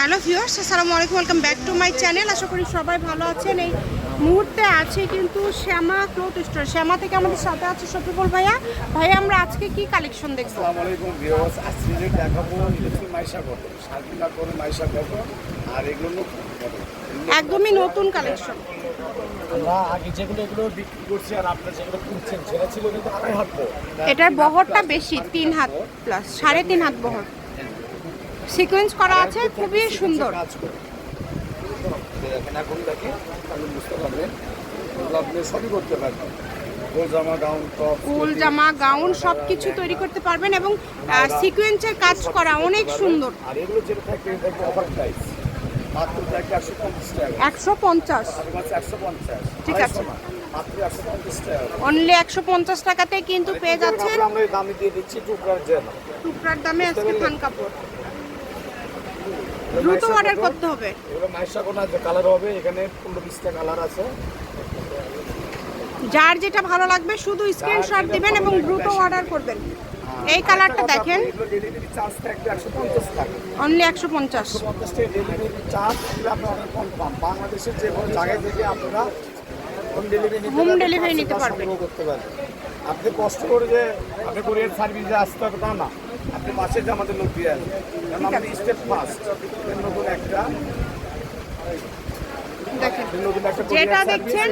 Hello viewers আসসালামু আলাইকুম welcome back to my channel. আশা করি সবাই ভালো আছেন। এই মুহূর্তে আছে কিন্তু শ্যামা ক্লোথ স্টোর। শ্যামা থেকে আমাদের সাথে আছে শফিকুল ভাইয়া। ভাইয়া আমরা আজকে কি কালেকশন দেখব? আসসালামু আলাইকুম ভিউয়ার্স আজকে যে দেখাবো হচ্ছে মাইশা কটন। সার্কিনা করে মাইশা কটন আর এগুলো একদমই নতুন কালেকশন আমরা আগে যেগুলো এগুলো বিক্রি করছি আর আপনারা যেগুলো কিনছেন সেটা ছিল কিন্তু আড়াই হাত বড়। এটার বহরটা বেশি তিন হাত প্লাস সাড়ে তিন হাত বহর। সিকোয়েন্স করা আছে খুবই সুন্দর। কাজ করে। দেখেন এখন দেখেন আপনি বুঝতে পারবেন। আপনি সবই করতে পারবেন। গোল জামা গাউন ফুল জামা গাউন সব কিছু তৈরি করতে পারবেন এবং সিকোয়েন্সের কাজ করা অনেক সুন্দর। আর এগুলো যেটা থাকবে এটা অফার প্রাইস একশো পঞ্চাশ ঠিক আছে। অনলি একশো পঞ্চাশ টাকাতে কিন্তু পেয়ে যাচ্ছেন। টুকরার দামে আজকে থান কাপড়। দ্রুত অর্ডার করতে হবে। এগুলো মাইশা কোনা কালার হবে এখানে পনেরো বিশটা কালার আছে। যার যেটা ভালো লাগবে শুধু স্ক্রিনশট দিবেন এবং দ্রুত অর্ডার করবেন। এই কালারটা দেখেন। অনলি একশো পঞ্চাশ বাংলাদেশের যে কোনো জায়গায় থেকে আপনারা হোম ডেলিভারি নিতে পারবেন আপনি কষ্ট করে যে আপনি কোরিয়ার সার্ভিসে আসতে হবে তা না। আপনি মাসে যে আমাদের লোক দিয়ে আসবেন কারণ আমাদের স্টেপ ফার্স্ট নতুন একটা যেটা দেখছেন,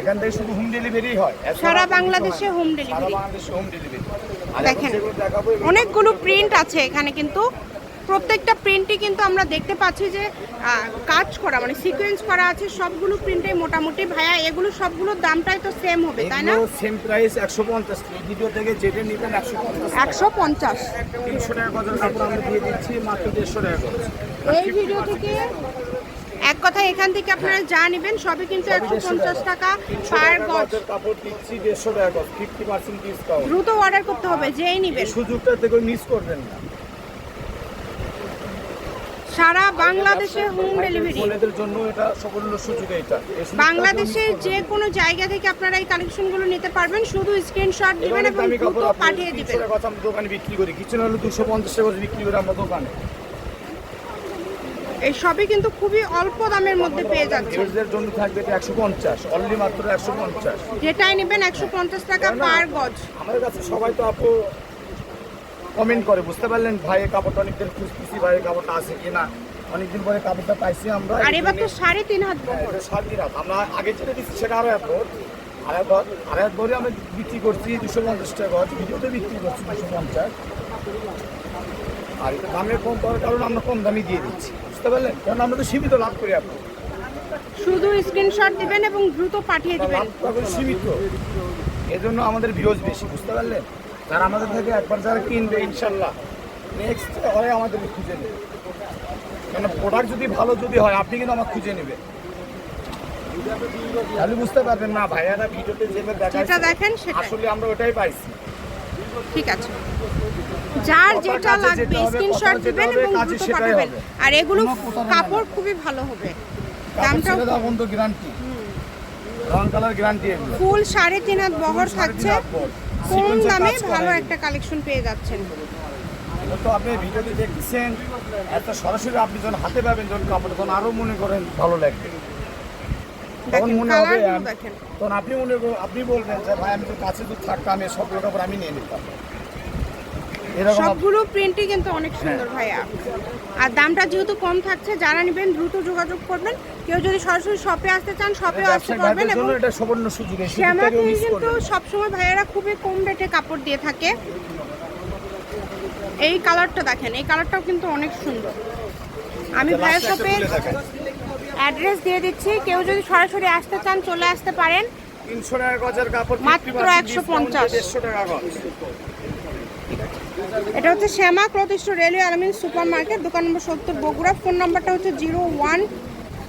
এখান থেকে শুধু হোম ডেলিভারি হয়। সারা বাংলাদেশে। হোম সারা ডেলিভারি বাংলাদেশে হোম ডেলিভারি দেখেন অনেকগুলো প্রিন্ট আছে এখানে কিন্তু। প্রত্যেকটা প্রিন্টই কিন্তু আমরা দেখতে পাচ্ছি যে কাজ করা মানে সিকোয়েন্স করা আছে সবগুলো প্রিন্টে মোটামুটি। ভাইয়া এগুলো সবগুলোর দামটাই তো সেম হবে তাই না? সেম প্রাইস একশো পঞ্চাশ। ভিডিও থেকে যেটা নেবেন একশো পঞ্চাশ একশো পঞ্চাশ। তিনশো টাকা গজের কাপড় আমরা দিয়ে দিচ্ছি মাত্র দেড়শো টাকা গজ এই ভিডিও থেকে এক কথা এখান থেকে আপনারা যা নেবেন সবই কিন্তু একশো পঞ্চাশ টাকা। পার গজ। কাপড় দিচ্ছি দেড়শো টাকা গজ ফিফটি পার্সেন্ট ডিসকাউন্ট দ্রুত অর্ডার করতে হবে যেই নিবেন। সুযোগটা থেকে মিস করবেন না। সারা বাংলাদেশে হোম ডেলিভারি বোনেদের জন্য এটা সকল সুযোগ এটা। বাংলাদেশের যে কোনো জায়গা থেকে আপনারা এই কালেকশনগুলো নিতে পারবেন। শুধু স্ক্রিনশট। দিবেন এবং দ্রুত পাঠিয়ে দিবেন। কথা আমরা দোকানে বিক্রি করি। কিছু না হলে দুশো পঞ্চাশ টাকা করে বিক্রি করি আমরা দোকানে। এই সবই কিন্তু খুবই অল্প দামের মধ্যে পেয়ে যাচ্ছেন। এদের জন্য থাকবে এটা একশো পঞ্চাশ। অনলি মাত্র একশো পঞ্চাশ। যেটাই নেবেন একশো পঞ্চাশ টাকা পার গজ। আমাদের কাছে সবাই তো আপু কমেন্ট করে বুঝতে পারলেন ভাইয়ের কাপড়টা অনেকদিন খুঁজতেছি ভাই এই কাপড়টা আছে কিনা। অনেকদিন পরে কাপড়টা পাইছি আমরা। আর এবার তো সাড়ে তিন হাত হ্যাঁ, সাত দিন রাত। আমরা আগে যেটা দিচ্ছি সেটা আরও এক এক ভোর আর এক ভোরে আমরা বিক্রি করছি দুশো পঞ্চাশ টাকা। গজ ভিডিওতে বিক্রি করছি দুশো পঞ্চাশ। আর এটা দামে কম পাওয়ার কারণে আমরা কম দামে দিয়ে দিচ্ছি। বুঝতে পারলেন? কারণ আমরা তো সীমিত লাভ করি আপনি শুধু স্ক্রিনশট দিবেন এবং দ্রুত পাঠিয়ে দিবেন। সীমিত। এজন্য আমাদের ভিউজ বেশি বুঝতে পারলেন? যারা আমাদের থেকে একবার যারা কিনবে ইনশাল্লাহ। নেক্সট হয় আমাদের খুঁজে নেবে। কেন প্রোডাক্ট যদি ভালো যদি হয় আপনি কিন্তু আমার খুঁজে নেবে। তাহলে বুঝতে পারবেন না ভাইয়ারা ভিডিওতে যেভাবে যেটা দেখেন সেটাই। আসলে আমরা ওটাই পাইছি। ঠিক আছে। যার যেটা লাগবে স্ক্রিনশট দিবেন এবং দ্রুত পাঠাবেন। আর এগুলো কাপড় খুবই ভালো হবে। দামটাও দেওয়া বন্ধ গ্যারান্টি রং কালার গ্যারান্টি এগুলো। ফুল সাড়ে তিন হাত বহর থাকছে। কম দামে ভালো একটা কালেকশন পেয়ে যাচ্ছেন। তো আপনি ভিডিওতে দেখছেন একটা সরাসরি আপনি যখন হাতে পাবেন যখন কাপড় তখন আরও মনে করেন ভালো লাগবে। তখন মনে হবে তখন আপনি মনে আপনি বলবেন যে ভাই আমি তো কাছে তো থাকতাম এই সব কাপড় আমি নিয়ে নিতাম। সবগুলো প্রিন্টই কিন্তু অনেক সুন্দর হ্যাঁ। ভাইয়া। আর দামটা যেহেতু কম থাকছে যারা নেবেন দ্রুত যোগাযোগ করবেন। কেউ যদি সরাসরি শপে আসতে চান শপেও আসতে পারবেন এবং এটা সুবর্ণ সুযোগ কিন্তু। সবসময় ভাইয়ারা খুবই কম রেটে কাপড় দিয়ে থাকে। এই কালারটা দেখেন এই কালারটাও কিন্তু অনেক সুন্দর। আমি ভাইয়ের শপে অ্যাড্রেস দিয়ে দিচ্ছি। কেউ যদি সরাসরি আসতে চান চলে আসতে পারেন। তিনশো টাকা গজের কাপড় মাত্র 50% 150 discount, দেড়শো টাকা গজ। এটা হচ্ছে শ্যামা ক্লথ রেলওয়ে আলমিন সুপার মার্কেট দোকান নম্বর সত্তর বগুড়া। ফোন নাম্বারটা হচ্ছে zero one